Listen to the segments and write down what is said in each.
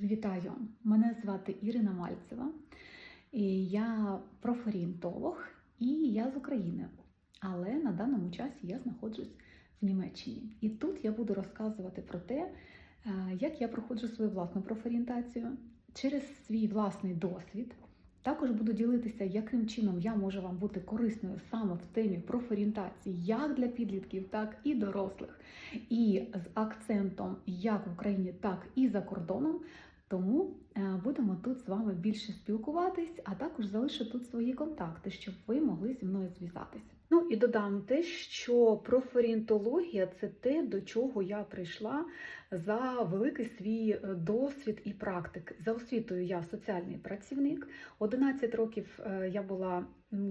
Вітаю! Мене звати Ірина Мальцева, і я профорієнтолог і я з України. Але на даному часі я знаходжусь в Німеччині. І тут я буду розказувати про те, е, як я проходжу свою власну профорієнтацію через свій власний досвід. Також буду ділитися, яким чином я можу вам бути корисною саме в темі профорієнтації, як для підлітків, так і дорослих, і з акцентом як в Україні, так і за кордоном. Тому е, будемо тут з вами більше спілкуватись, а також залишу тут свої контакти, щоб ви могли зі мною зв'язатись. Ну і додам те, що профорієнтологія це те, до чого я прийшла за великий свій е, досвід і практик. За освітою я соціальний працівник. 11 років е, я була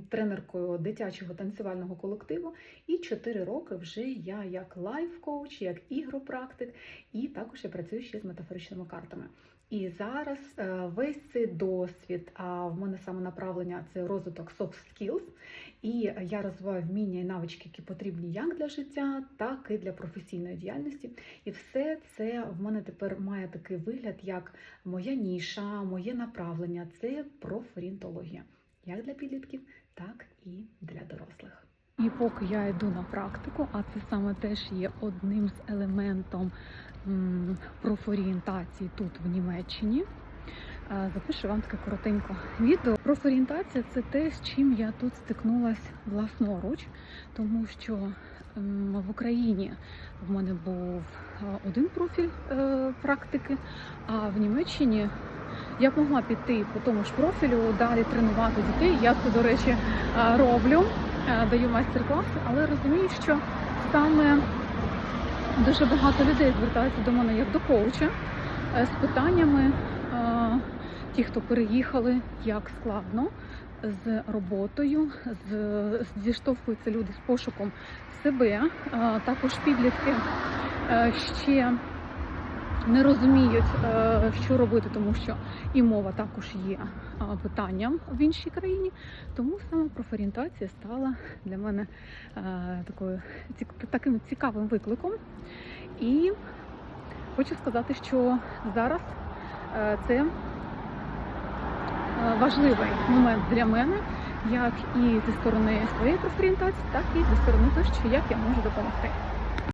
тренеркою дитячого танцювального колективу, і 4 роки вже я як лайф-коуч, як ігропрактик, і також я працюю ще з метафоричними картами. І зараз е, весь цей досвід, а в мене саме направлення це розвиток soft skills, і я розвиваю вміння і навички, які потрібні як для життя, так і для професійної діяльності. І все це в мене тепер має такий вигляд, як моя ніша, моє направлення це профорієнтологія, як для підлітків, так і для дорослих. І поки я йду на практику, а це саме теж є одним з елементом профорієнтації тут в Німеччині. е, Запишу вам таке коротенько відео. Профорієнтація це те, з чим я тут стикнулася власноруч, тому що в Україні в мене був е, один профіль е, практики, а в Німеччині я б могла піти по тому ж профілю, далі тренувати дітей. Я це, до речі, е, роблю, е, даю майстер-класи, але розумію, що саме дуже багато людей звертаються до мене як до коуча е, з питаннями. Ті, хто переїхали, як складно з роботою, з зіштовхуються люди з пошуком себе. Також підлітки ще не розуміють, е, що робити, тому що і мова також є е, питанням в іншій країні. Тому саме профорієнтація стала для мене е, такою таким цікавим викликом. І хочу сказати, що зараз це важливий момент для мене, як і зі сторони своєї профорієнтації, так і зі сторони того, що як я можу допомогти.